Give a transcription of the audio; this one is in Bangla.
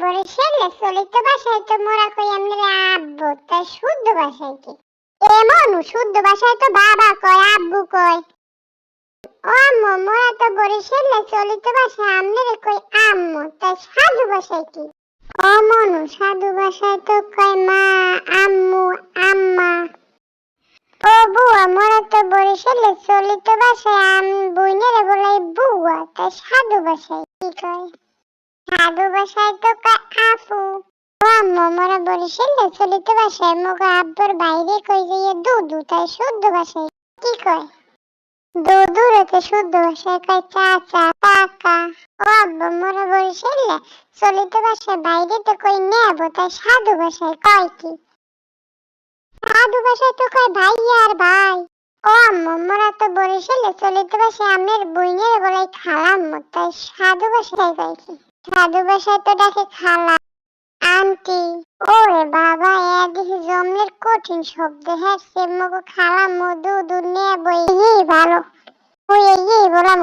বরিশালে চলিত ভাষায় তো মোরা কই আমরা আব্বু? তা শুদ্ধ ভাষায় কি? এমন শুদ্ধ ভাষায় তো বাবা কয়, আব্বু কয়। ও মোরা তো বরিশালে চলিত ভাষায় আমরা কই আম্মু? তা সাধু ভাষায় কি? ও সাধু ভাষায় তো কয় মা, আম্মু, আম্মা। ও বুয়া মোরা তো বরিশালে চলিত ভাষায় আম বইনেরে বলাই বুয়া তা সাধু ভাষায় কি কয়? সাধু ভাষায় তো আফু। বরিশালে চলিত ভাষায় বাইরে কই যে দুদু, তাই শুদ্ধ ভাষায় কি কয়? রেতে শুদ্ধ ভাষায় কয় চাচা, কাকা। ও আব্বু চলিত ভাষায় বাইরে তো কই নেব, তাই সাধু ভাষায় কয় কি? সাধু ভাষায় তো কয় ভাই আর ভাই। ও আম্মু, মোরা তো বরিশালে চলিত ভাষায় আমের বইনের বলাই খালাম্মু, তাই সাধু ভাষায় কয় কি? সাধু ভাষায় তো ডাকে খালা। আন্টি, ওরে বাবা এ দেখি জমলের কঠিন শব্দ হ্যাঁ সেমগো খালা মধু দুনিয়া বই। ভালো। ওই, এই বলা